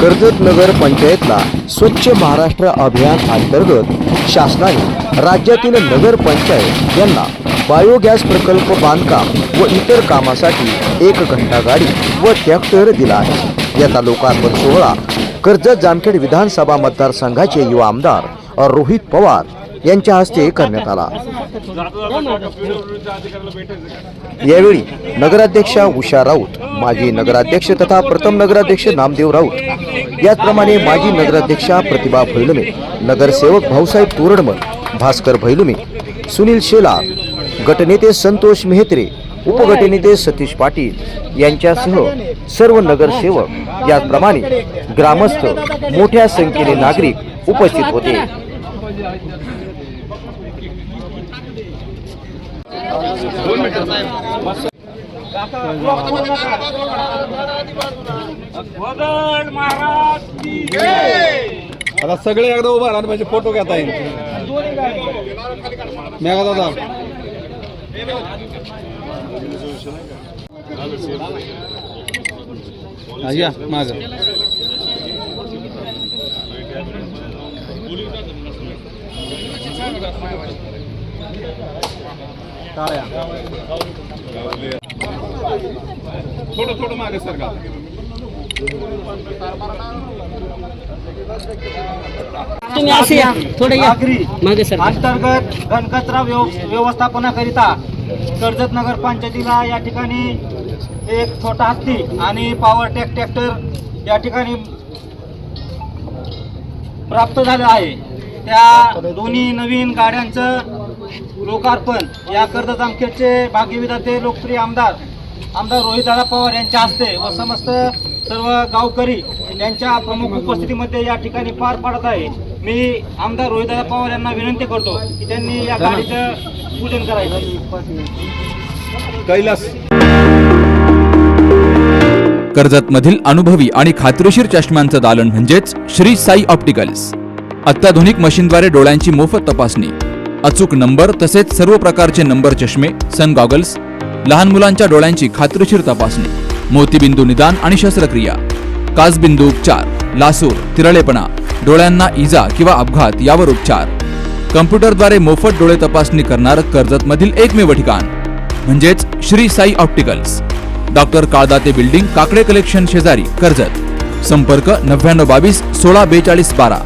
कर्जत नगर पंचायतला स्वच्छ महाराष्ट्र अभियान अंतर्गत शासनाने राज्यातील नगर पंचायत यांना बायोगॅस प्रकल्प बांधकाम व इतर कामासाठी एक घंटा गाडी व ट्रॅक्टर दिला आहे. याचा लोकार्पण सोहळा कर्जत जामखेड विधानसभा मतदारसंघाचे युवा आमदार रोहित पवार यांच्या हस्ते करण्यात आला. यावेळी नगराध्यक्षा उषा राऊत माजी नगराध्यक्ष तथा प्रथम नगराध्यक्ष नामदेव राऊत याचप्रमाणे माजी नगराध्यक्षा प्रतिभा भैलुमे नगरसेवक भाऊसाहेब तोरडमल भास्कर भैलुमे सुनील शेला गटनेते संतोष मेहत्रे उपगटनेते सतीश पाटील यांच्यासह सर्व नगरसेवक याचप्रमाणे ग्रामस्थ मोठ्या संख्येने नागरिक उपस्थित होते. आता सगळे एकदा उभा राहणार म्हणजे फोटो घेता येईल. मेघा दादा. या माग. थोडं थोडं मागे सर का तुम्ही असे या. थोडं या. मागे सर अंतर्गत व्यव- व्यवस्थापनाकरिता कर्जत नगर पंचायतीला या ठिकाणी एक छोटा हत्ती आणि पॉवर टॅक ट्रॅक्टर या ठिकाणी प्राप्त झालं आहे. त्या दोन्ही नवीन गाड्यांचं लोकार्पण. या कर्जत जामखेडचे भाग्यविधाते लोकप्रिय आमदार आमदार रोहितदादा पवार यांच्या हस्ते व समस्त सर्व गावकरी यांच्या प्रमुख उपस्थितीमध्ये या ठिकाणी पार पडत आहे. मी आमदार रोहितदादा पवार यांना विनंती करतो की त्यांनी या गाडीचं पूजन करायचं. कैलास. कर्जतमधील अनुभवी आणि खात्रीशीर चष्म्यांचं दालन म्हणजेच श्री साई ऑप्टिकल्स. अत्याधुनिक मशीनद्वारे डोळ्यांची मोफत तपासणी अचूक नंबर तसेच सर्व प्रकारचे नंबर चष्मे सन गॉगल्स लहान मुलांच्या डोळ्यांची खात्रीशीर तपासणी मोतीबिंदू निदान आणि शस्त्रक्रिया काचबिंदू उपचार लासूर तिरळेपणा डोळ्यांना इजा किंवा अपघात यावर उपचार. कम्प्युटरद्वारे मोफत डोळे तपासणी करणारं कर्जतमधील एकमेव ठिकाण म्हणजेच Shri Sai opticals. Doctor Kaldate building Kakade collection शेजारी कर्जत. संपर्क नव्याण्णव बावीस सोळा बेचाळीस बारा.